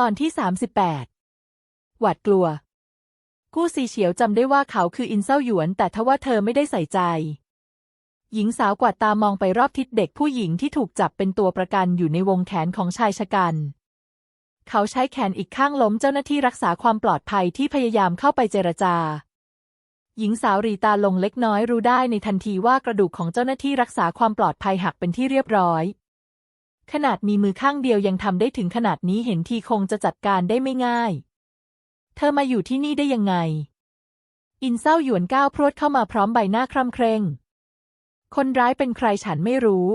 ตอนที่ 38 หวาดกลัว กู้ซีเฉียวจำได้ว่าเขาคืออินเซาหยวน แต่ทว่าเธอไม่ได้ใส่ใจ หญิงสาวกวาดตามองไปรอบทิศเด็กผู้หญิงที่ถูกจับเป็นตัวประกันอยู่ในวงแขนของชายชะกัน เขาใช้แขนอีกข้างล้มเจ้าหน้าที่รักษาความปลอดภัยที่พยายามเข้าไปเจรจา หญิงสาวรีตาลงเล็กน้อยรู้ได้ในทันทีว่ากระดูกของเจ้าหน้าที่รักษาความปลอดภัยหักเป็นที่เรียบร้อย ขนาดมีมือข้างเดียวยังทำได้ถึงขนาดนี้เห็นทีคงจะจัดการได้ไม่ง่าย เธอมาอยู่ที่นี่ได้ยังไง อินเศร้าหยวนก้าวพรวดเข้ามาพร้อมใบหน้าคร่ำเคร่ง คนร้ายเป็นใครฉันไม่รู้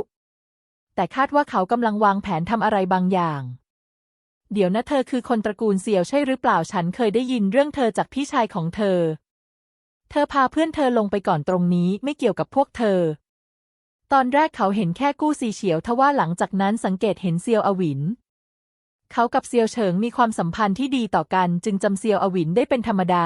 แต่คาดว่าเขากำลังวางแผนทำอะไรบางอย่าง เดี๋ยวนะเธอคือคนตระกูลเสี่ยวใช่หรือเปล่าฉันเคยได้ยินเรื่องเธอจากพี่ชายของเธอ เธอพาเพื่อนเธอลงไปก่อนตรงนี้ไม่เกี่ยวกับพวกเธอ ตอนแรกเขาเห็นแค่กู้ซีเฉียวทว่าหลังจากนั้นสังเกตเห็นเซียวอวิน เขากับเซียวเฉิงมีความสัมพันธ์ที่ดีต่อกันจึงจำเซียวอวินได้เป็นธรรมดา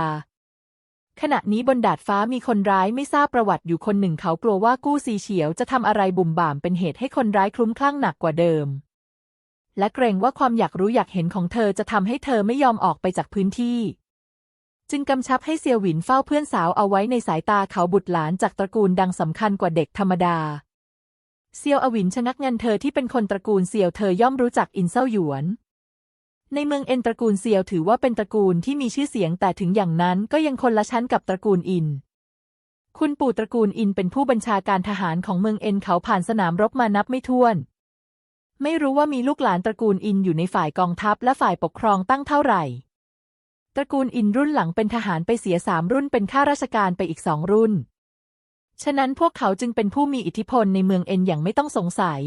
ขณะนี้บนดาดฟ้ามีคนร้ายไม่ทราบประวัติอยู่คนหนึ่งเขากลัวว่ากู้ซีเฉียวจะทำอะไรบุ่มบ่ามเป็นเหตุให้คนร้ายคลุ้มคลั่งหนักกว่าเดิม และเกรงว่าความอยากรู้อยากเห็นของเธอจะทำให้เธอไม่ยอมออกไปจากพื้นที่จึงกำชับให้เซียวหวินเฝ้าเพื่อนสาวเอาไว้ในสายตาเขาบุตรหลานจากตระกูลดังสำคัญกว่าเด็กธรรมดา เซียวอวินชะงักงันเธอที่เป็นคนตระกูลเซียวเธอย่อมรู้จักอินเซาหยวน ในเมืองเอ็นตระกูลเซียวถือว่าเป็นตระกูลที่มีชื่อเสียงแต่ถึงอย่างนั้นก็ยังคนละชั้นกับตระกูลอิน คุณปู่ตระกูลอินเป็นผู้บัญชาการทหารของเมืองเอ็นเขาผ่านสนามรบมานับไม่ถ้วน ไม่รู้ว่ามีลูกหลานตระกูลอินอยู่ในฝ่ายกองทัพและฝ่ายปกครองตั้งเท่าไหร่ ตระกูลอินรุ่นหลังเป็นทหารไปเสียสามรุ่นเป็นข้าราชการไปอีกสองรุ่น ฉะนั้นพวกเขาจึงเป็นผู้มีอิทธิพลในเมืองเอ็นอย่างไม่ต้องสงสัย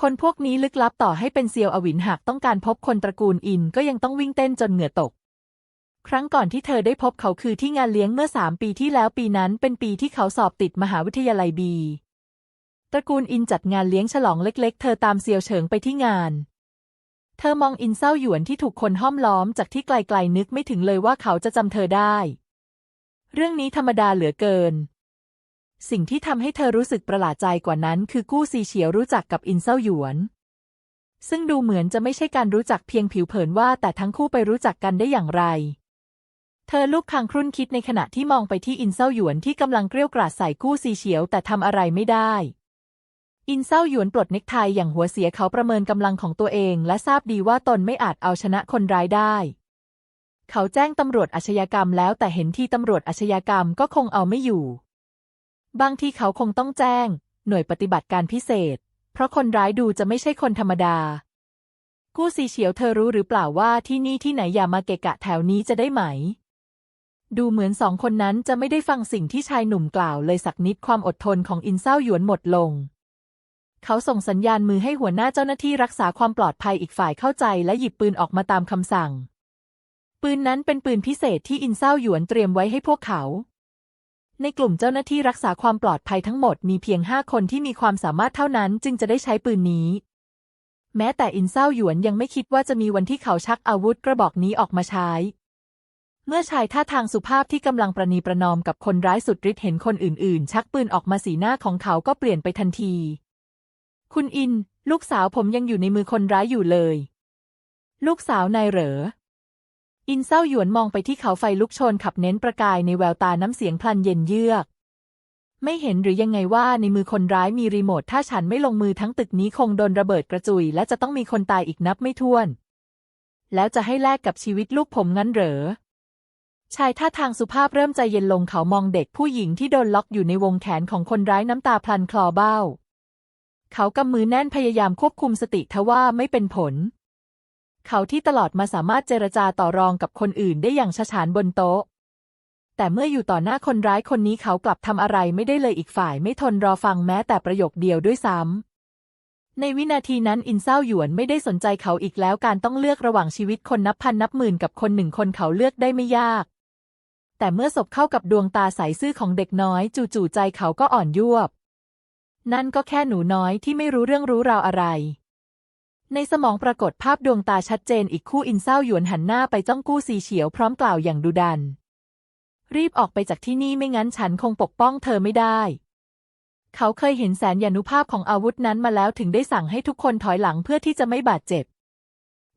คนพวกนี้ลึกลับต่อให้เป็นเซียวอวินหากต้องการพบคนตระกูลอินก็ยังต้องวิ่งเต้นจนเหงื่อตก ครั้งก่อนที่เธอได้พบเขาคือที่งานเลี้ยงเมื่อสามปีที่แล้วปีนั้นเป็นปีที่เขาสอบติดมหาวิทยาลัยบีตระกูลอินจัดงานเลี้ยงฉลองเล็ก ๆ เธอตามเซียวเฉิงไปที่งาน เธอมองอินเศร้าหยวนที่ถูกคนห้อมล้อมจากที่ไกลๆนึกไม่ถึงเลยว่าเขาจะจำเธอได้ เรื่องนี้ธรรมดาเหลือเกิน สิ่งที่ทำให้เธอรู้สึกประหลาดใจกว่านั้น คือกู้ซีเฉียวรู้จักกับอินเศร้าหยวน ซึ่งดูเหมือนจะไม่ใช่การรู้จักเพียงผิวเผินว่า แต่ทั้งคู่ไปรู้จักกันได้อย่างไร เธอลูกคางครุ่นคิดในขณะที่มองไปที่อินเศร้าหยวนที่กำลังเกลี้ยวกราดใส่กู้ซีเฉียวแต่ทำอะไรไม่ได้อินเศร้าหยวนปลดเน็กไทอย่างหัวเสียเขาประเมินกำลังของตัวเอง และทราบดีว่าตนไม่อาจเอาชนะคนร้ายได้ เขาแจ้งตำรวจอาชญากรรมแล้วแต่เห็นที่ตำรวจอาชญากรรมก็คงเอาไม่อยู่ บางทีเขาคงต้องแจ้ง หน่วยปฏิบัติการพิเศษ เพราะคนร้ายดูจะไม่ใช่คนธรรมดา กู้ซีเฉียวเธอรู้หรือเปล่าว่าที่นี่ที่ไหนอย่ามาเกะกะแถวนี้จะได้ไหม ดูเหมือนสองคนนั้นจะไม่ได้ฟังสิ่งที่ชายหนุ่มกล่าวเลยสักนิดความอดทนของอินเศร้าหยวนหมดลง เขาส่งสัญญาณมือให้หัวหน้าเจ้าหน้าที่รักษาความปลอดภัยอีกฝ่ายเข้าใจและหยิบปืนออกมาตามคำสั่ง ปืนนั้นเป็นปืนพิเศษที่อินเศร้าหยวนเตรียมไว้ให้พวกเขา ในกลุ่มเจ้าหน้าที่รักษาความปลอดภัยทั้งหมดมีเพียงห้าคนที่มีความสามารถเท่านั้นจึงจะได้ใช้ปืนนี้ แม้แต่อินเศร้าหยวนยังไม่คิดว่าจะมีวันที่เขาชักอาวุธกระบอกนี้ออกมาใช้ เมื่อชายท่าทางสุภาพที่กำลังประนีประนอมกับคนร้ายสุดฤทธิ์เห็นคนอื่นๆ ชักปืนออกมาสีหน้าของเขาก็เปลี่ยนไปทันที คุณอิน ลูกสาวผมยังอยู่ในมือคนร้ายอยู่เลย ลูกสาวนายเหรอ อินเศร้าหยวนมองไปที่เขาไฟลุกโชนขับเน้นประกายในแววตาน้ำเสียงพลันเย็นเยือก ไม่เห็นหรือยังไงว่าในมือคนร้ายมีรีโมทถ้าฉันไม่ลงมือทั้งตึกนี้คงโดนระเบิดกระจุย และจะต้องมีคนตายอีกนับไม่ถ้วน แล้วจะให้แลกกับชีวิตลูกผมงั้นเหรอชายท่าทางสุภาพเริ่มใจเย็นลงเขามองเด็กผู้หญิงที่โดนล็อกอยู่ในวงแขนของคนร้ายน้ำตาพลันคลอเบ้า เขากำมือแน่นพยายามควบคุมสติทว่าไม่เป็นผล เขาที่ตลอดมาสามารถเจรจาต่อรองกับคนอื่นได้อย่างฉฉานบนโต๊ะ แต่เมื่ออยู่ต่อหน้าคนร้ายคนนี้เขากลับทำอะไรไม่ได้เลยอีกฝ่ายไม่ทนรอฟังแม้แต่ประโยคเดียวด้วยซ้ำ ในวินาทีนั้นอินเศร้าหยวนไม่ได้สนใจเขาอีกแล้วการต้องเลือกระหว่างชีวิตคนนับพันนับหมื่นกับคนหนึ่งคนเขาเลือกได้ไม่ยาก แต่เมื่อศพเข้ากับดวงตาใสซื่อของเด็กน้อย จู่ๆใจเขาก็อ่อนยวบ นั่นก็แค่หนูน้อยที่ไม่รู้เรื่องรู้ราวอะไร ในสมองปรากฏภาพดวงตาชัดเจนอีกคู่อินเศร้าหยวนหันหน้าไปจ้องกู้ซีเฉียวพร้อมกล่าวอย่างดุดัน รีบออกไปจากที่นี่ไม่งั้นฉันคงปกป้องเธอไม่ได้ เขาเคยเห็นแสนยานุภาพของอาวุธนั้นมาแล้วถึงได้สั่งให้ทุกคนถอยหลังเพื่อที่จะไม่บาดเจ็บ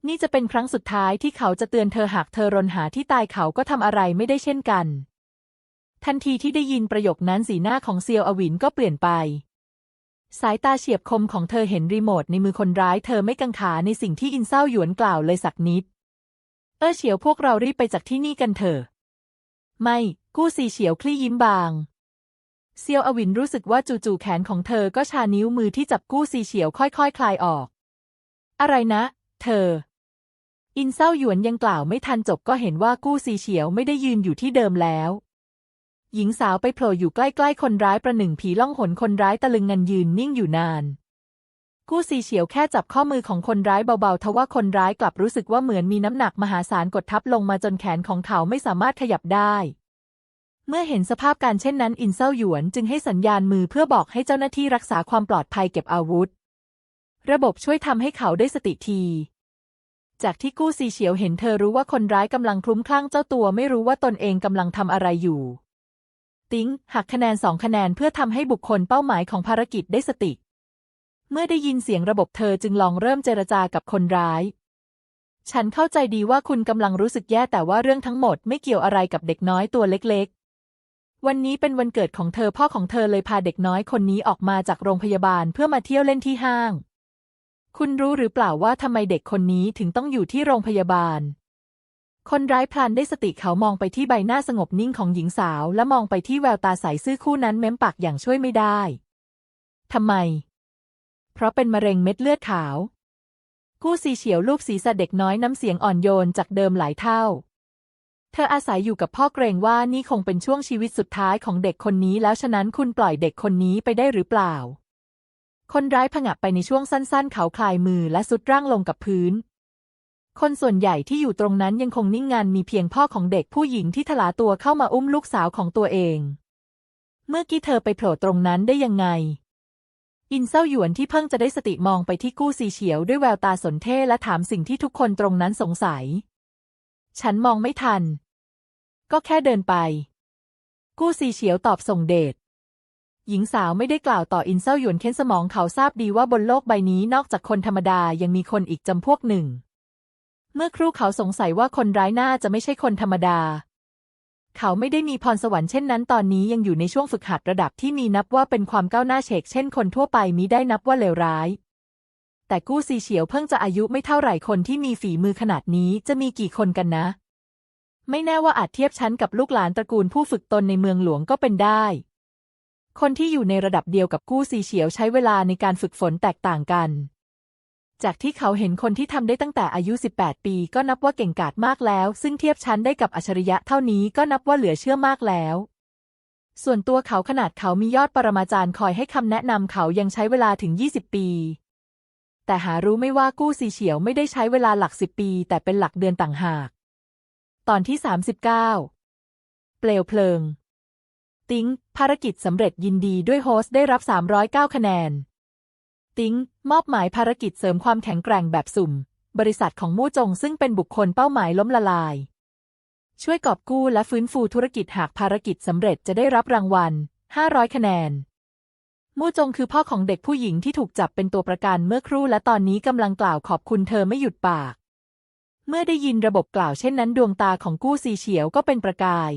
นี่จะเป็นครั้งสุดท้ายที่เขาจะเตือนเธอหากเธอรนหาที่ตายเขาก็ทำอะไรไม่ได้เช่นกัน ทันทีที่ได้ยินประโยคนั้นสีหน้าของเซียวอวินก็เปลี่ยนไป สายตาเฉียบคมของเธอเห็นรีโมทในมือคนร้ายเธอไม่กังขาในสิ่งที่อินเศร้าหยวนกล่าวเลยสักนิด เออเฉียวพวกเรารีบไปจากที่นี่กันเถอะ ไม่ กู้ซีเฉียวคลี่ยิ้มบาง เซียวอวินรู้สึกว่าจู่ๆแขนของเธอก็ชานิ้วมือที่จับกู้ซีเฉียวค่อยๆคคลายออก อะไรนะ เธอ อินเศร้าหยวนยังกล่าวไม่ทันจบก็เห็นว่ากู้ซีเฉียวไม่ได้ยืนอยู่ที่เดิมแล้ว หญิงสาวไปโผล่อยู่ใกล้ๆคนร้ายประหนึ่งผีล่องหนคนร้ายตะลึงงันยืนนิ่งอยู่นาน กู้ซีเฉียวแค่จับข้อมือของคนร้ายเบาๆทว่าคนร้ายกลับรู้สึกว่าเหมือนมีน้ำหนักมหาศาลกดทับลงมาจนแขนของเขาไม่สามารถขยับได้ เมื่อเห็นสภาพการเช่นนั้นอินเซาหยวนจึงให้สัญญาณมือเพื่อบอกให้เจ้าหน้าที่รักษาความปลอดภัยเก็บอาวุธ ระบบช่วยทำให้เขาได้สติทีจากที่กู้ซีเฉียวเห็นเธอรู้ว่าคนร้ายกำลังคลุ้มคลั่งเจ้าตัวไม่รู้ว่าตนเองกำลังทำอะไรอยู่ ติ้งหักคะแนนสองคะแนนเพื่อทำให้บุคคลเป้าหมายของภารกิจได้สติ เมื่อได้ยินเสียงระบบเธอจึงลองเริ่มเจรจากับคนร้าย ฉันเข้าใจดีว่าคุณกำลังรู้สึกแย่แต่ว่าเรื่องทั้งหมดไม่เกี่ยวอะไรกับเด็กน้อยตัวเล็กๆ วันนี้เป็นวันเกิดของเธอพ่อของเธอเลยพาเด็กน้อยคนนี้ออกมาจากโรงพยาบาลเพื่อมาเที่ยวเล่นที่ห้าง คุณรู้หรือเปล่าว่าทำไมเด็กคนนี้ถึงต้องอยู่ที่โรงพยาบาล คนร้ายพลันได้สติเขามองไปที่ใบหน้าสงบนิ่งของหญิงสาว และมองไปที่แววตาใสซื่อคู่นั้นเม้มปากอย่างช่วยไม่ได้ ทำไม เพราะเป็นมะเร็งเม็ดเลือดขาว กู้ซีเฉียวลูบศีรษะเด็กน้อยน้ำเสียงอ่อนโยนจากเดิมหลายเท่า เธออาศัยอยู่กับพ่อเกรงว่านี่คงเป็นช่วงชีวิตสุดท้ายของเด็กคนนี้แล้วฉะนั้นคุณปล่อยเด็กคนนี้ไปได้หรือเปล่า คนร้ายผงะไปในช่วงสั้น ๆ เขาคลายมือและสุดร่างลงกับพื้น คนส่วนใหญ่ที่อยู่ตรงนั้นยังคงนิ่งงันมีเพียงพ่อของเด็กผู้หญิงที่ทลาตัวเข้ามาอุ้มลูกสาวของตัวเอง เมื่อกี้เธอไปโผล่ตรงนั้นได้ยังไง อินเซาหยวนที่เพิ่งจะได้สติมองไปที่กู้ซีเฉียวด้วยแววตาสนเท่และถามสิ่งที่ทุกคนตรงนั้นสงสัย ฉันมองไม่ทัน ก็แค่เดินไป กู้ซีเฉียวตอบส่งเดชหญิงสาวไม่ได้กล่าวต่ออินเซาหยวนเค้นสมองเขาทราบดีว่าบนโลกใบนี้นอกจากคนธรรมดายังมีคนอีกจำพวกหนึ่ง เมื่อครู่เขาสงสัยว่าคนร้ายน่าจะไม่ใช่คนธรรมดา เขาไม่ได้มีพรสวรรค์เช่นนั้นตอนนี้ยังอยู่ในช่วงฝึกหัดระดับที่มีนับว่าเป็นความก้าวหน้าเฉกเช่นคนทั่วไปมิได้นับว่าเลวร้าย แต่กู้ซีเฉียวเพิ่งจะอายุไม่เท่าไหร่คนที่มีฝีมือขนาดนี้จะมีกี่คนกันนะ ไม่แน่ว่าอาจเทียบชั้นกับลูกหลานตระกูลผู้ฝึกตนในเมืองหลวงก็เป็นได้ คนที่อยู่ในระดับเดียวกับกู้ซีเฉียวใช้เวลาในการฝึกฝนแตกต่างกัน จากที่เขาเห็นคนที่ทำได้ตั้งแต่อายุ 18 ปี ก็นับว่าเก่งกาจมากแล้ว ซึ่งเทียบชั้นได้กับอัจฉริยะเท่านี้ก็นับว่าเหลือเชื่อมากแล้ว ส่วนตัวเขาขนาดเขามียอดปรมาจารย์คอยให้คำแนะนำเขายังใช้เวลาถึง 20 ปี แต่หารู้ไม่ว่ากู้ซีเฉียวไม่ได้ใช้เวลาหลักสิบปี แต่เป็นหลักเดือนต่างหาก ตอนที่ 39 เปลวเพลิง ติ้งภารกิจสำเร็จยินดีด้วยโฮสได้รับ 309 คะแนน ติ้ง มอบหมายภารกิจเสริมความแข็งแกร่งแบบสุ่ม บริษัทของมู่จงซึ่งเป็นบุคคลเป้าหมายล้มละลาย ช่วยกอบกู้และฟื้นฟูธุรกิจหากภารกิจสำเร็จจะได้รับรางวัล 500 คะแนน มู่จงคือพ่อของเด็กผู้หญิงที่ถูกจับเป็นตัวประกันเมื่อครู่และตอนนี้กำลังกล่าวขอบคุณเธอไม่หยุดปาก เมื่อได้ยินระบบกล่าวเช่นนั้นดวงตาของกู้ซีเฉียวก็เป็นประกาย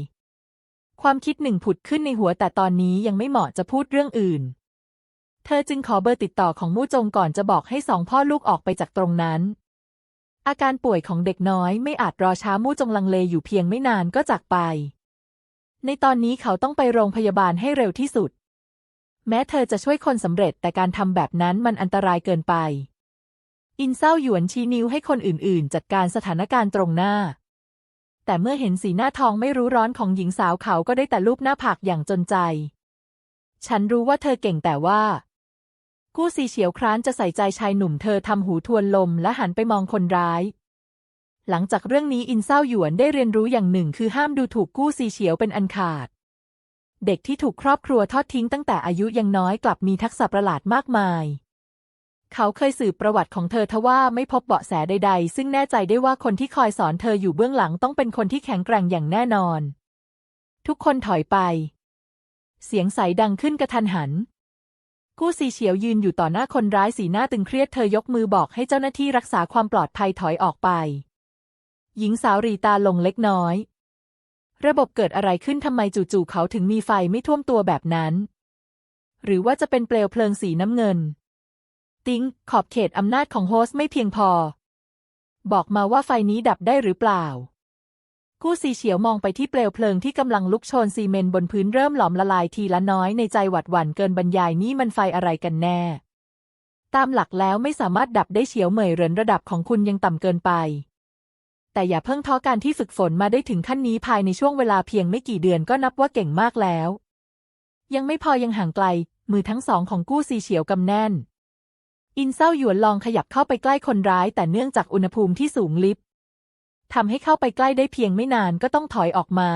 ความคิดหนึ่งผุดขึ้นในหัวแต่ตอนนี้ยังไม่เหมาะจะพูดเรื่องอื่น เธอจึงขอเบอร์ติดต่อของมู่จงก่อนจะบอกให้สองพ่อลูกออกไปจากตรงนั้น อาการป่วยของเด็กน้อยไม่อาจรอช้ามู่จงลังเลอยู่เพียงไม่นานก็จากไป ในตอนนี้เขาต้องไปโรงพยาบาลให้เร็วที่สุด แม้เธอจะช่วยคนสำเร็จแต่การทำแบบนั้นมันอันตรายเกินไป อินเศร้าหยวนชี้นิ้วให้คนอื่น ๆ จัดการสถานการณ์ตรงหน้า แต่เมื่อเห็นสีหน้าทองไม่รู้ร้อนของหญิงสาวเขาก็ได้แต่ลูบหน้าผากอย่างจนใจ ฉันรู้ว่าเธอเก่งแต่ว่า กู้ซีเฉียวคร้านจะใส่ใจชายหนุ่มเธอทำหูทวนลมและหันไปมองคนร้าย หลังจากเรื่องนี้อินเศร้าหยวนได้เรียนรู้อย่างหนึ่งคือห้ามดูถูกกู้ซีเฉียวเป็นอันขาด เด็กที่ถูกครอบครัวทอดทิ้งตั้งแต่อายุยังน้อยกลับมีทักษะประหลาดมากมาย เขาเคยสืบประวัติของเธอทว่าไม่พบเบาะแสใด ๆ ซึ่งแน่ใจได้ว่าคนที่คอยสอนเธออยู่เบื้องหลังต้องเป็นคนที่แข็งแกร่งอย่างแน่นอน ทุกคนถอยไป เสียงใสดังขึ้นกระทันหัน กู้ซีเฉียวยืนอยู่ต่อหน้าคนร้ายสีหน้าตึงเครียดเธอยกมือบอกให้เจ้าหน้าที่รักษาความปลอดภัยถอยออกไป หญิงสาวรีตาลงเล็กน้อย ระบบเกิดอะไรขึ้นทำไมจู่ๆเขาถึงมีไฟไม่ท่วมตัวแบบนั้น หรือว่าจะเป็นเปลวเพลิงสีน้ำเงิน ติงขอบเขตอำนาจของโฮสต์ไม่เพียงพอ บอกมาว่าไฟนี้ดับได้หรือเปล่า กู้ซีเฉียวมองไปที่เปลวเพลิงที่กำลังลุกโชนซีเมนต์บนพื้นเริ่มหลอมละลายทีละน้อยในใจหวัดหวั่นเกินบรรยายนี่มันไฟอะไรกันแน่ ตามหลักแล้วไม่สามารถดับได้เฉียวเหมยเรินระดับของคุณยังต่ำเกินไป แต่อย่าเพิ่งท้อการที่ฝึกฝนมาได้ถึงขั้นนี้ภายในช่วงเวลาเพียงไม่กี่เดือนก็นับว่าเก่งมากแล้ว ยังไม่พอยังห่างไกล มือทั้งสองของกู้ซีเฉียวกำแน่น อินเซาหยวนลองขยับเข้าไปใกล้คนร้าย แต่เนื่องจากอุณหภูมิที่สูงลิบ ทำให้เข้าไปใกล้ได้เพียงไม่นานก็ต้องถอยออกมา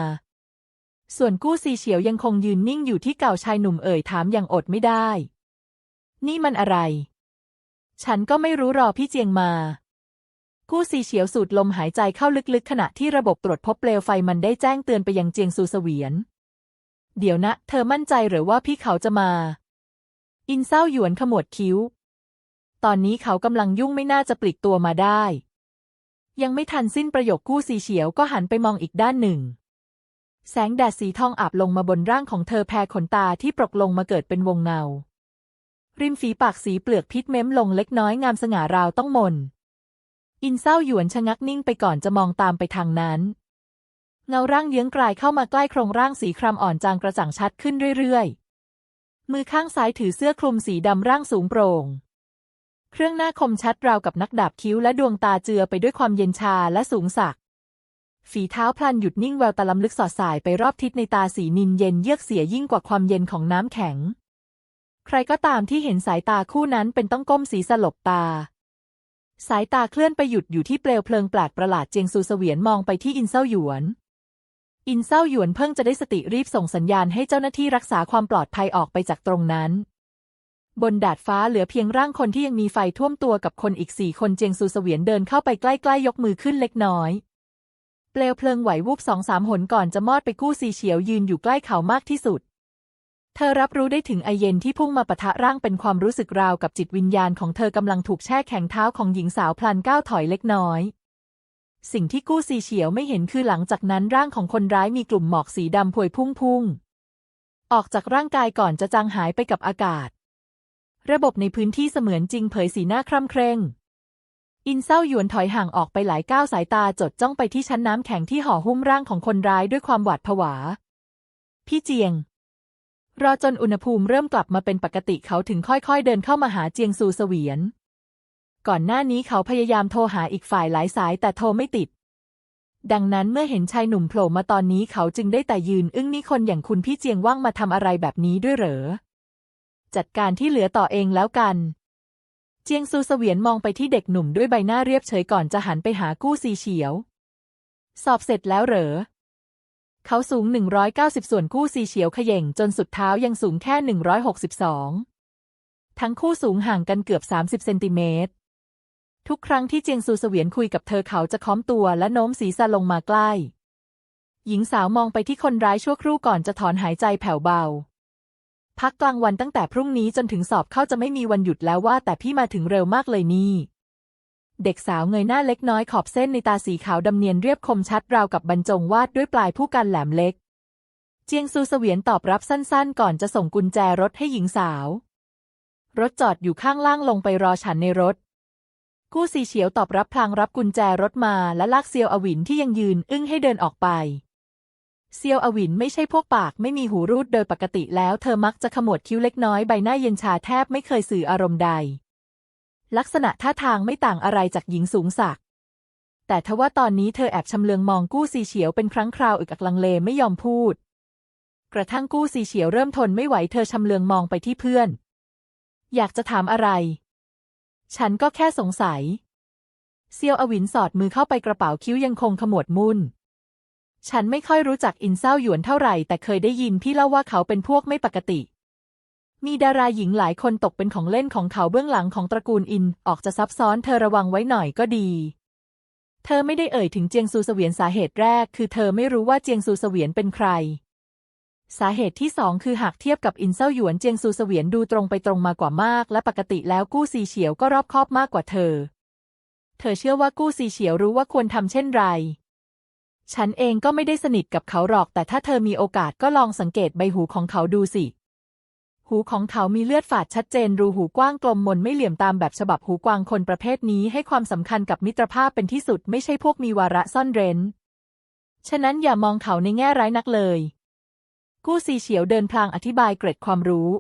ส่วนกู้ซีเฉียวยังคงยืนนิ่งอยู่ที่เก่าชายหนุ่มเอ่ยถามอย่างอดไม่ได้ นี่มันอะไร ฉันก็ไม่รู้รอพี่เจียงมากู้ซีเฉียวสูดลมหายใจเข้าลึกๆ ขณะที่ระบบตรวจพบเปลวไฟมันได้แจ้งเตือนไปยังเจียงซูเสวียน เดี๋ยวนะ เธอมั่นใจหรือว่าพี่เขาจะมา อินเศร้าหยวนขมวดคิ้ว ตอนนี้เขากำลังยุ่งไม่น่าจะปลีกตัวมาได้ ยังไม่ทันสิ้นประโยคกู้ซีเฉียวก็หันไปมองอีกด้านหนึ่ง แสงแดดสีทองอาบลงมาบนร่างของเธอแผ่ขนตาที่ปรกลงมาเกิดเป็นวงเงา ริมฝีปากสีเปลือกพิษเม้มลงเล็กน้อยงามสง่าราวต้องมน อินเศร้าหยวนชะงักนิ่งไปก่อนจะมองตามไปทางนั้น เงาร่างเยื้องกลายเข้ามาใกล้โครงร่างสีครามอ่อนจางกระจ่างชัดขึ้นเรื่อยๆ มือข้างซ้ายถือเสื้อคลุมสีดำร่างสูงโปร่ง เครื่องหน้าคมชัดราวกับนักดาบคิ้วและดวงตาเจือไปด้วยความเย็นชาและสูงสัก ฝีเท้าพลันหยุดนิ่งแววตาลำลึกสอดสายไปรอบทิศในตาสีนินเย็นเยือกเสียยิ่งกว่าความเย็นของน้ำแข็ง ใครก็ตามที่เห็นสายตาคู่นั้นเป็นต้องก้มสีสลบตา สายตาเคลื่อนไปหยุดอยู่ที่เปลวเพลิงแปลกประหลาดเจียงซูเสวียนมองไปที่อินเซาหยวนอินเซาหยวนเพิ่งจะได้สติรีบส่งสัญญาณให้เจ้าหน้าที่รักษาความปลอดภัยออกไปจากตรงนั้น บนดาดฟ้าเหลือเพียงร่างคนที่ยังมีไฟท่วมตัวกับคนอีกสี่คนเจียงซูเสวียนเดินเข้าไปใกล้ๆ ยกมือขึ้นเล็กน้อย เปลวเพลิงไหววูบสองสามหนก่อนจะมอดไปกู้ซีเฉียวยืนอยู่ใกล้เขามากที่สุด เธอรับรู้ได้ถึงไอเย็นที่พุ่งมาปะทะร่างเป็นความรู้สึกราวกับจิตวิญญาณของเธอกำลังถูกแช่แข็งเท้าของหญิงสาวพลันก้าวถอยเล็กน้อยสิ่งที่กู้ซีเฉียวไม่เห็นคือหลังจากนั้นร่างของคนร้ายมีกลุ่มหมอกสีดำพวยพุ่งพุ่งออกจากร่างกายก่อนจะจางหายไปกับอากาศ ระบบในพื้นที่เสมือนจริงเผยสีหน้าคร่ำเคร่ง อินเศร้าหยวนถอยห่างออกไปหลายก้าวสายตาจดจ้องไปที่ชั้นน้ำแข็งที่ห่อหุ้มร่างของคนร้ายด้วยความหวาดผวา พี่เจียง รอจนอุณหภูมิเริ่มกลับมาเป็นปกติเขาถึงค่อยๆ เดินเข้ามาหาเจียงซูเสวียน ก่อนหน้านี้เขาพยายามโทรหาอีกฝ่ายหลายสายแต่โทรไม่ติด ดังนั้นเมื่อเห็นชายหนุ่มโผล่มาตอนนี้เขาจึงได้แต่ยืนอึ้งนี่คนอย่างคุณพี่เจียงว่างมาทำอะไรแบบนี้ด้วยเหรอ จัดการที่เหลือต่อเองแล้วกัน เจียงซูเสวียนมองไปที่เด็กหนุ่มด้วยใบหน้าเรียบเฉยก่อนจะหันไปหากู้ซีเฉียว สอบเสร็จแล้วเหรอ เขาสูง 190 ส่วนกู้ซีเฉียวเขย่งจนสุดเท้ายังสูงแค่ 162 ทั้งคู่สูงห่างกันเกือบ 30 เซนติเมตรทุกครั้งที่เจียงซูเสวียนคุยกับเธอเขาจะค้อมตัวและโน้มศีรษะลงมาใกล้ หญิงสาวมองไปที่คนร้ายชั่วครู่ก่อนจะถอนหายใจแผ่วเบา พักกลางวันตั้งแต่พรุ่งนี้จนถึงสอบเข้าจะไม่มีวันหยุดแล้วว่า แต่พี่มาถึงเร็วมากเลยนี่ เด็กสาวเงยหน้าเล็กน้อยขอบเส้นในตาสีขาวดำเนียนเรียบคมชัดราวกับบรรจงวาดด้วยปลายผู้กันแหลมเล็ก เจียงซูเสวียนตอบรับสั้นๆ ก่อนจะส่งกุญแจรถให้หญิงสาว รถจอดอยู่ข้างล่างลงไปรอฉันในรถกู้ซีเฉียวตอบรับพลางรับกุญแจรถมาและลากเซียวอวินที่ยังยืนอึ้งให้เดินออกไป เซียวอวินไม่ใช่พวกปากไม่มีหูรูดโดยปกติแล้วเธอมักจะขมวดคิ้วเล็กน้อยใบหน้าเย็นชาแทบไม่เคยสื่ออารมณ์ใด ลักษณะท่าทางไม่ต่างอะไรจากหญิงสูงสัก แต่ทว่าตอนนี้เธอแอบชำเลืองมองกู้ซีเฉียวเป็นครั้งคราวอึกอักลังเลไม่ยอมพูด กระทั่งกู้ซีเฉียวเริ่มทนไม่ไหวเธอชำเลืองมองไปที่เพื่อน อยากจะถามอะไร ฉันก็แค่สงสัย เซียวอวินสอดมือเข้าไปกระเป๋าคิ้วยังคงขมวดมุ่น ฉันไม่ค่อยรู้จักอินเศร้าหยวนเท่าไหร่ แต่เคยได้ยินพี่เล่าว่าเขาเป็นพวกไม่ปกติ มีดาราหญิงหลายคนตกเป็นของเล่นของเขาเบื้องหลังของตระกูลอิน ออกจะซับซ้อนเธอระวังไว้หน่อยก็ดี เธอไม่ได้เอ่ยถึงเจียงซูเสวียนสาเหตุแรก คือเธอไม่รู้ว่าเจียงซูเสวียนเป็นใคร สาเหตุที่สองคือหากเทียบกับอินเซาหยวนเจียงซูเสวียนดูตรงไปตรงมากว่ามาก และปกติแล้วกู้ซีเฉียวก็รอบคอบมากกว่าเธอ เธอเชื่อว่ากู้ซีเฉียวรู้ว่าควรทำเช่นไร ฉันเองก็ไม่ได้สนิทกับเขาหรอก แต่ถ้าเธอมีโอกาสก็ลองสังเกตใบหูของเขาดูสิ หูของเขามีเลือดฝาดชัดเจน รูหูกว้างกลมมนไม่เหลี่ยมตามแบบฉบับหูกวางคนประเภทนี้ให้ความสำคัญกับมิตรภาพเป็นที่สุดไม่ใช่พวกมีวาระซ่อนเร้น ฉะนั้นอย่ามองเขาในแง่ร้ายนักเลย กู้ซีเฉียวเดินพลางอธิบายเกร็ดความรู้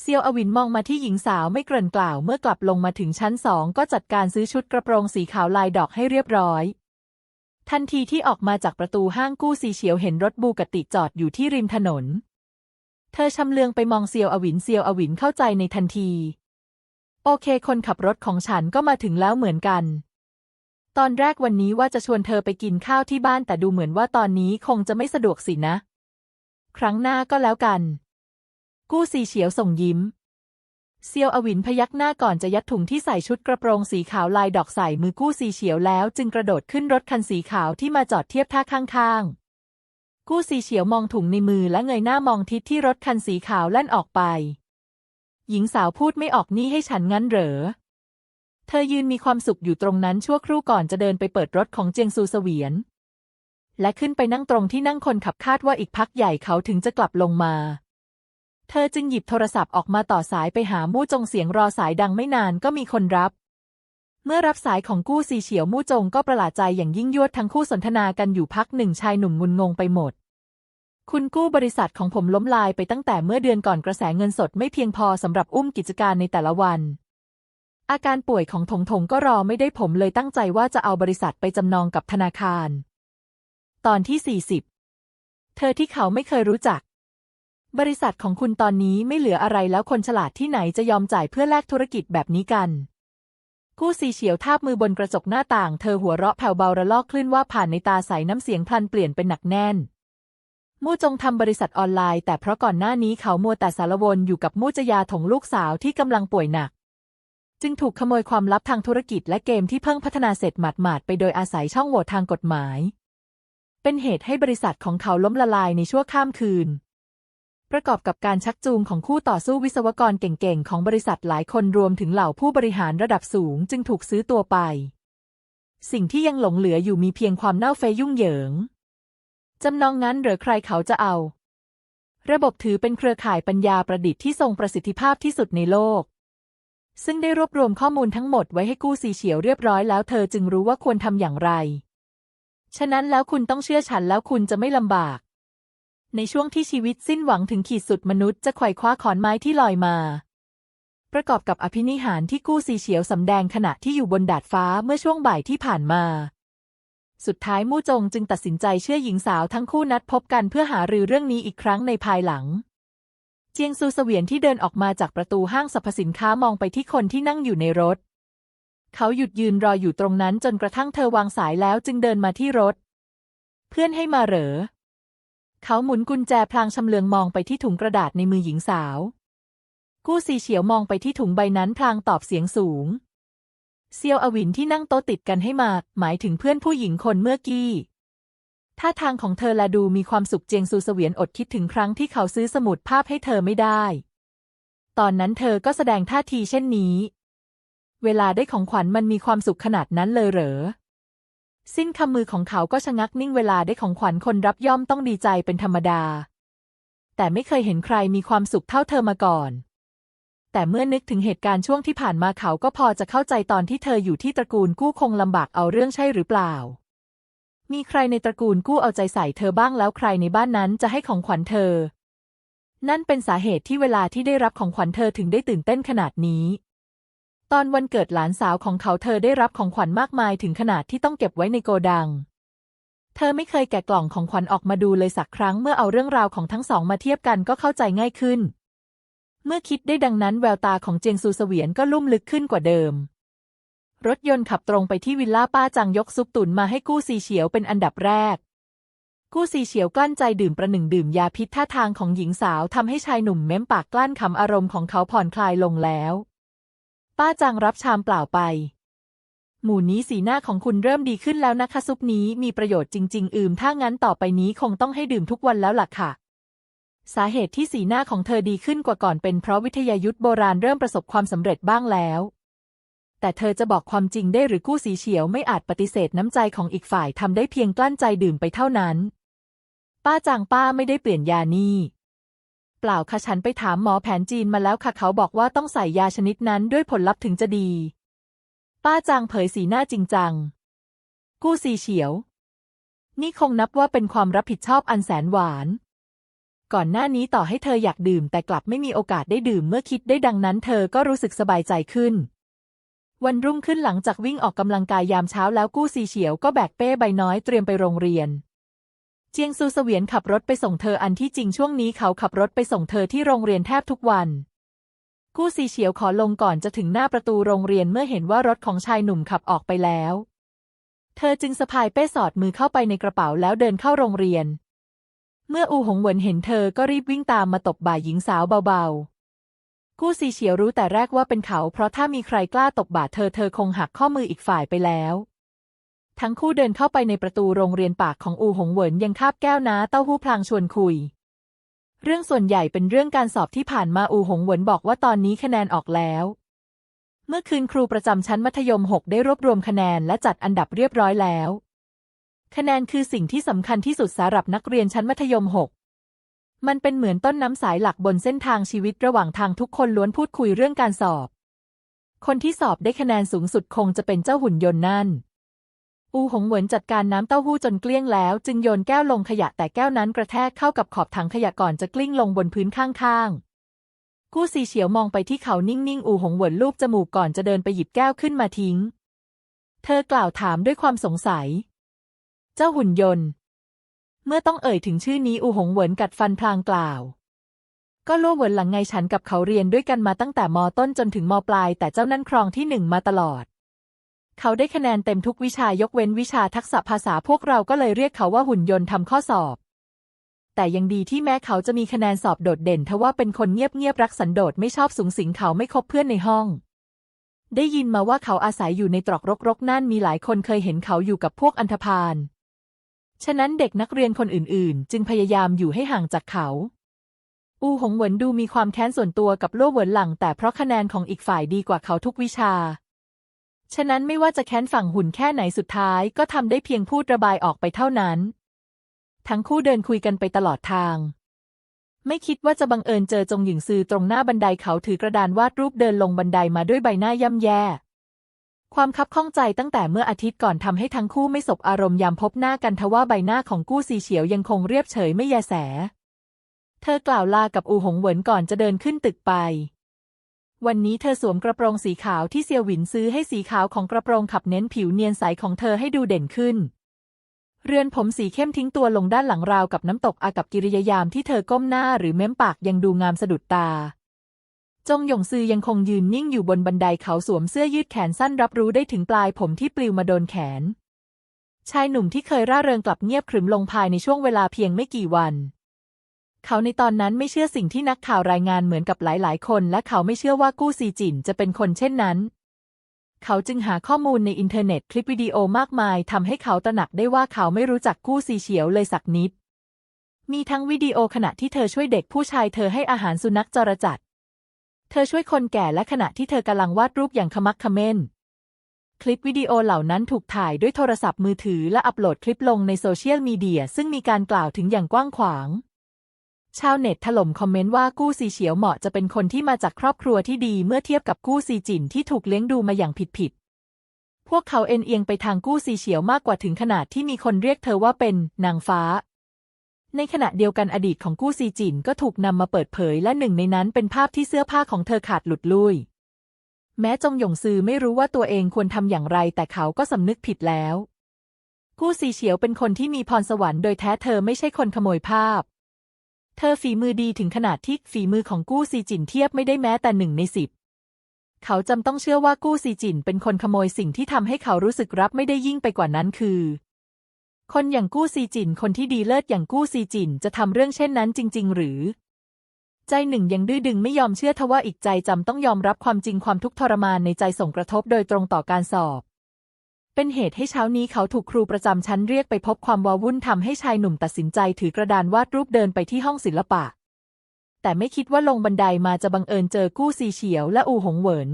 เซียวอวินมองมาที่หญิงสาวไม่เกริ่นกล่าวเมื่อกลับลงมาถึงชั้นสองก็จัดการซื้อชุดกระโปรงสีขาวลายดอกให้เรียบร้อย ทันทีที่ออกมาจากประตูห้างกู้ซีเฉียวเห็นรถบูกติจอดอยู่ที่ริมถนน เธอชำเลืองไปมองเซียวอวินเซียวอวินเข้าใจในทันที โอเค คนขับรถของฉันก็มาถึงแล้วเหมือนกัน ตอนแรกวันนี้ว่าจะชวนเธอไปกินข้าวที่บ้านแต่ดูเหมือนว่าตอนนี้คงจะไม่สะดวกสินะ ครั้งหน้าก็แล้วกัน กู้ซีเฉียวส่งยิ้ม เซียวอวินพยักหน้าก่อนจะยัดถุงที่ใส่ชุดกระโปรงสีขาวลายดอกใส่มือกู้ซีเฉียวแล้วจึงกระโดดขึ้นรถคันสีขาวที่มาจอดเทียบท่าข้างๆ กู้ซีเฉียวมองถุงในมือและเงยหน้ามองทิศที่รถคันสีขาวแล่นออกไป หญิงสาวพูดไม่ออกนี่ให้ฉันงั้นเหรอ เธอยืนมีความสุขอยู่ตรงนั้นชั่วครู่ก่อนจะเดินไปเปิดรถของเจียงซูเสวียน และขึ้นไปนั่งตรงที่นั่งคนขับคาดว่าอีกพักใหญ่เขาถึงจะกลับลงมา เธอจึงหยิบโทรศัพท์ออกมาต่อสายไปหามู่จงเสียงรอสายดังไม่นานก็มีคนรับ เมื่อรับสายของกู้ซีเฉียวมู่จงก็ประหลาดใจอย่างยิ่งยวดทั้งคู่สนทนากันอยู่พักหนึ่งชายหนุ่มงุนงงไปหมด คุณกู้บริษัทของผมล้มลายไปตั้งแต่เมื่อเดือนก่อนกระแสเงินสดไม่เพียงพอสำหรับอุ้มกิจการในแต่ละวัน อาการป่วยของถงถงก็รอไม่ได้ผมเลยตั้งใจว่าจะเอาบริษัทไปจำนองกับธนาคาร ตอนที่ 40 เธอที่เขาไม่เคยรู้จัก บริษัทของคุณตอนนี้ไม่เหลืออะไรแล้วคนฉลาดที่ไหนจะยอมจ่ายเพื่อแลกธุรกิจแบบนี้กัน กู้ซีเฉียวทาบมือบนกระจกหน้าต่าง เธอหัวเราะแผ่วเบาระลอกคลื่นว่าผ่านในตาใสน้ำเสียงพลันเปลี่ยนเป็นหนักแน่น มู่จงทำบริษัทออนไลน์ แต่เพราะก่อนหน้านี้เขามัวแต่สารวนอยู่กับมู่จยาถงลูกสาวที่กำลังป่วยหนัก จึงถูกขโมยความลับทางธุรกิจและเกมที่เพิ่งพัฒนาเสร็จหมาดๆไปโดยอาศัยช่องโหว่ทางกฎหมาย เป็นเหตุให้บริษัทของเขาล้มละลายในชั่วข้ามคืน ประกอบกับการชักจูงของคู่ต่อสู้วิศวกรเก่งๆ ของบริษัทหลายคนรวมถึงเหล่าผู้บริหารระดับสูงจึงถูกซื้อตัวไป สิ่งที่ยังหลงเหลืออยู่มีเพียงความเน่าเฟยยุ่งเหยิง จำนองงั้นหรือใครเขาจะเอา ระบบถือเป็นเครือข่ายปัญญาประดิษฐ์ที่ทรงประสิทธิภาพที่สุดในโลก ซึ่งได้รวบรวมข้อมูลทั้งหมดไว้ให้กู้ซีเฉียวเรียบร้อยแล้วเธอจึงรู้ว่าควรทำอย่างไร ฉะนั้นแล้วคุณต้องเชื่อฉันแล้วคุณจะไม่ลำบาก ในช่วงที่ชีวิตสิ้นหวังถึงขีดสุดมนุษย์จะไขว่คว้าขอนไม้ที่ลอยมา ประกอบกับอภินิหารที่กู้ซีเฉียวสำแดงขณะที่อยู่บนดาดฟ้าเมื่อช่วงบ่ายที่ผ่านมา สุดท้ายมู่จงจึงตัดสินใจเชื่อหญิงสาวทั้งคู่นัดพบกันเพื่อหารือเรื่องนี้อีกครั้งในภายหลัง เจียงซูเสวียนที่เดินออกมาจากประตูห้างสรรพสินค้ามองไปที่คนที่นั่งอยู่ในรถ เขาหยุดยืนรออยู่ตรงนั้นจนกระทั่งเธอวางสายแล้วจึงเดินมาที่รถ เพื่อนให้มาเหรอ เขาหมุนกุญแจพลางชำเลืองมองไปที่ถุงกระดาษในมือหญิงสาว กู้ซีเฉียวมองไปที่ถุงใบนั้นพลางตอบเสียงสูง เซียวอวินที่นั่งโต๊ะติดกันให้มา หมายถึงเพื่อนผู้หญิงคนเมื่อกี้ท่าทางของเธอละดูมีความสุขเจียงซูเสวียนอดคิดถึงครั้งที่เขาซื้อสมุดภาพให้เธอไม่ได้ ตอนนั้นเธอก็แสดงท่าทีเช่นนี้ เวลาได้ของขวัญมันมีความสุขขนาดนั้นเลยเหรอ สิ้นคำมือของเขาก็ชะงักนิ่งเวลาได้ของขวัญคนรับย่อมต้องดีใจเป็นธรรมดา แต่ไม่เคยเห็นใครมีความสุขเท่าเธอมาก่อน แต่เมื่อนึกถึงเหตุการณ์ช่วงที่ผ่านมาเขาก็พอจะเข้าใจตอนที่เธออยู่ที่ตระกูลกู้คงลำบากเอาเรื่องใช่หรือเปล่า มีใครในตระกูลกู้เอาใจใส่เธอบ้างแล้วใครในบ้านนั้นจะให้ของขวัญเธอ นั่นเป็นสาเหตุที่เวลาที่ได้รับของขวัญเธอถึงได้ตื่นเต้นขนาดนี้ ตอนวันเกิดหลานสาวของเขาเธอได้รับของขวัญมากมายถึงขนาดที่ต้องเก็บไว้ในโกดัง เธอไม่เคยแกะกล่องของขวัญออกมาดูเลยสักครั้งเมื่อเอาเรื่องราวของทั้งสองมาเทียบกันก็เข้าใจง่ายขึ้น เมื่อคิดได้ดังนั้นแววตาของเจียงซูเสวียนก็ลุ่มลึกขึ้นกว่าเดิม รถยนต์ขับตรงไปที่วิลล่าป้าจังยกซุปตุนมาให้กู้ซีเฉียวเป็นอันดับแรก กู้ซีเฉียวกลั้นใจดื่มประหนึ่งดื่มยาพิษท่าทางของหญิงสาวทำให้ชายหนุ่มเม้มปากกลั้นคำอารมณ์ของเขาผ่อนคลายลงแล้ว ป้าจังรับชามเปล่าไป หมู่นี้สีหน้าของคุณเริ่มดีขึ้นแล้วนะคะ ซุปนี้มีประโยชน์จริง ๆ อืม ถ้างั้นต่อไปนี้คงต้องให้ดื่มทุกวันแล้วล่ะค่ะ สาเหตุที่สีหน้าของเธอดีขึ้นกว่าก่อนเป็นเพราะวิทยายุทธโบราณเริ่มประสบความสำเร็จบ้างแล้ว แต่เธอจะบอกความจริงได้หรือกู้สีเฉียวไม่อาจปฏิเสธน้ำใจของอีกฝ่ายทำได้เพียงกลั้นใจดื่มไปเท่านั้น ป้าจางป้าไม่ได้เปลี่ยนยานี่ เปล่าค่ะฉันไปถามหมอแผนจีนมาแล้วค่ะเขาบอกว่าต้องใส่ยาชนิดนั้นด้วยผลลัพธ์ถึงจะดี ป้าจางเผยสีหน้าจริงจัง กู้ซีเฉียว นี่คงนับว่าเป็นความรับผิดชอบอันแสนหวาน ก่อนหน้านี้ต่อให้เธออยากดื่ม แต่กลับไม่มีโอกาสได้ดื่มเมื่อคิดได้ดังนั้น เธอก็รู้สึกสบายใจขึ้น วันรุ่งขึ้นหลังจากวิ่งออกกำลังกายยามเช้าแล้วกู้ซีเฉียวก็แบกเป้ใบน้อยเตรียมไปโรงเรียน เจียงซูเสวียนขับรถไปส่งเธออันที่จริงช่วงนี้เขาขับรถไปส่งเธอที่โรงเรียนแทบทุกวัน กู้ซีเฉียวขอลงก่อนจะถึงหน้าประตูโรงเรียนเมื่อเห็นว่ารถของชายหนุ่มขับออกไปแล้ว เธอจึงสะพายเป้สอดมือเข้าไปในกระเป๋าแล้วเดินเข้าโรงเรียน เมื่ออูหงเหวินเห็นเธอก็รีบวิ่งตามมาตบบ่าหญิงสาวเบาๆ กู้ซีเฉียวรู้แต่แรกว่าเป็นเขา เพราะถ้ามีใครกล้าตบบ่าเธอเธอคงหักข้อมืออีกฝ่ายไปแล้ว ทั้งคู่เดินเข้าไปในประตูโรงเรียนปากของอูหงเหวินยังคาบแก้วน้าเต้าหู้พลางชวนคุย เรื่องส่วนใหญ่เป็นเรื่องการสอบที่ผ่านมาอูหงเหวินบอกว่าตอนนี้คะแนนออกแล้ว เมื่อคืนครูประจำชั้นมัธยม6ได้รวบรวมคะแนนและจัดอันดับเรียบร้อยแล้ว คะแนนคือสิ่งที่สำคัญที่สุดสำหรับนักเรียนชั้นมัธยม6มันเป็นเหมือนต้นน้ำสายหลักบนเส้นทางชีวิตระหว่างทางทุกคนล้วนพูดคุยเรื่องการสอบ คนที่สอบได้คะแนนสูงสุดคงจะเป็นเจ้าหุ่นยนต์นั่น อูหงเหวินจัดการน้ำเต้าหู้จนเกลี้ยงแล้ว จึงโยนแก้วลงขยะแต่แก้วนั้นกระแทกเข้ากับขอบถังขยะก่อนจะกลิ้งลงบนพื้นข้างๆ กู้ซีเฉียวมองไปที่เขานิ่งๆ อูหงเหวินลูบจมูกก่อนจะเดินไปหยิบแก้วขึ้นมาทิ้ง เธอกล่าวถามด้วยความสงสัย เจ้าหุ่นยนต์ เมื่อต้องเอ่ยถึงชื่อนี้อูหงเหวินกัดฟันพลางกล่าว ก็ลู่เหวินหลังไงฉันกับเขาเรียนด้วยกันมาตั้งแต่มต้นจนถึงมปลาย แต่เจ้านั่นครองที่หนึ่งมาตลอด เขาได้คะแนนเต็มทุกวิชายกเว้นวิชาทักษะภาษาพวกเราก็เลยเรียกเขาว่าหุ่นยนต์ทำข้อสอบ แต่ยังดีที่แม้เขาจะมีคะแนนสอบโดดเด่นทว่าเป็นคนเงียบๆรักสันโดษไม่ชอบสุงสิงเขาไม่คบเพื่อนในห้อง ได้ยินมาว่าเขาอาศัยอยู่ในตรอกรกๆนั่นมีหลายคนเคยเห็นเขาอยู่กับพวกอันธพาลฉะนั้นเด็กนักเรียนคนอื่นๆ จึงพยายามอยู่ให้ห่างจากเขา อูหงเหวินดูมีความแค้นส่วนตัวกับลู่เหวินหลังแต่เพราะคะแนนของอีกฝ่ายดีกว่าเขาทุกวิชา ฉะนั้นไม่ว่าจะแค้นฝั่งหุ่นแค่ไหนสุดท้ายก็ทำได้เพียงพูดระบายออกไปเท่านั้น ทั้งคู่เดินคุยกันไปตลอดทาง ไม่คิดว่าจะบังเอิญเจอจงหญิงซือตรงหน้าบันไดเขาถือกระดานวาดรูปเดินลงบันไดมาด้วยใบหน้าย่ำแย่ ความคับข้องใจตั้งแต่เมื่ออาทิตย์ก่อนทำให้ทั้งคู่ไม่สบอารมณ์ยามพบหน้ากันทว่าใบหน้าของกู้ซีเฉียวยังคงเรียบเฉยไม่แยแส เธอกล่าวลากับอูหงเหวินก่อนจะเดินขึ้นตึกไป วันนี้เธอสวมกระโปรงสีขาวที่เซียวหวินซื้อให้สีขาวของกระโปรงขับเน้นผิวเนียนใสของเธอให้ดูเด่นขึ้น เรือนผมสีเข้มทิ้งตัวลงด้านหลังราวกับน้ำตกอากับกิริยายามที่เธอก้มหน้าหรือเม้มปากยังดูงามสะดุดตา จงหยงซือยังคงยืนนิ่งอยู่บนบันไดเขาสวมเสื้อยืดแขนสั้นรับรู้ได้ถึงปลายผมที่ปลิวมาโดนแขน ชายหนุ่มที่เคยร่าเริงกลับเงียบขรึมลงภายในช่วงเวลาเพียงไม่กี่วัน เขาในตอนนั้นไม่เชื่อสิ่งที่นักข่าวรายงานเหมือนกับหลาย ๆ คน และเขาไม่เชื่อว่ากู้ซีจินจะเป็นคนเช่นนั้น เขาจึงหาข้อมูลในอินเทอร์เน็ตคลิปวิดีโอมากมายทำให้เขาตระหนักได้ว่าเขาไม่รู้จักกู้ซีเฉียวเลยสักนิด มีทั้งวิดีโอขณะที่เธอช่วยเด็กผู้ชายเธอให้อาหารสุนัขจรจัด เธอช่วยคนแก่และขณะที่เธอกำลังวาดรูปอย่างขมักขม้นคลิปวิดีโอเหล่านั้นถูกถ่ายด้วยโทรศัพท์มือถือและอัปโหลดคลิปลงในโซเชียลมีเดียซึ่งมีการกล่าวถึงอย่างกว้างขวาง ชาวเน็ตถล่มคอมเมนต์ว่ากู้ซีเฉียวเหมาะจะเป็นคนที่มาจากครอบครัวที่ดีเมื่อเทียบกับกู้ซีจินที่ถูกเลี้ยงดูมาอย่างผิดๆ พวกเขาเอ็นเอียงไปทางกู้ซีเฉียวมากกว่าถึงขนาดที่มีคนเรียกเธอว่าเป็นนางฟ้า ในขณะเดียวกันอดีตของกู้ซีจินก็ถูกนำมาเปิดเผยและหนึ่งในนั้นเป็นภาพที่เสื้อผ้าของเธอขาดหลุดลุ่ยแม้จงหยงซือไม่รู้ว่าตัวเองควรทำอย่างไร แต่เขาก็สำนึกผิดแล้ว กู้ซีเฉียวเป็นคนที่มีพรสวรรค์โดยแท้เธอไม่ใช่คนขโมยภาพ เธอฝีมือดีถึงขนาดที่ฝีมือของกู้ซีจินเทียบไม่ได้แม้แต่หนึ่งในสิบ เขาจำต้องเชื่อว่ากู้ซีจินเป็นคนขโมยสิ่งที่ทำให้เขารู้สึกรับไม่ได้ยิ่งไปกว่านั้นคือ คนอย่างกู้ซีจินคนที่ดีเลิศอย่างกู้ซีจินจะทำเรื่องเช่นนั้นจริง ๆ หรือ ใจหนึ่งยังดื้อดึงไม่ยอมเชื่อทว่าอีกใจจำต้องยอมรับความจริงความทุกข์ทรมานในใจส่งกระทบโดยตรงต่อการสอบ เป็นเหตุให้เช้านี้เขาถูกครูประจำชั้นเรียกไปพบความวาวุ่นทำให้ชายหนุ่มตัดสินใจถือกระดานวาดรูปเดินไปที่ห้องศิลปะ แต่ไม่คิดว่าลงบันไดมาจะบังเอิญเจอกู้ซีเฉียวและอูหงเหวิน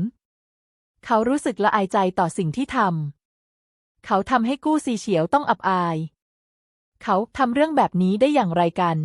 เขารู้สึกละอายใจต่อสิ่งที่ทำ เขาทำให้กู้ซีเฉียวต้องอับอาย เขาทำเรื่องแบบนี้ได้อย่างไรกัน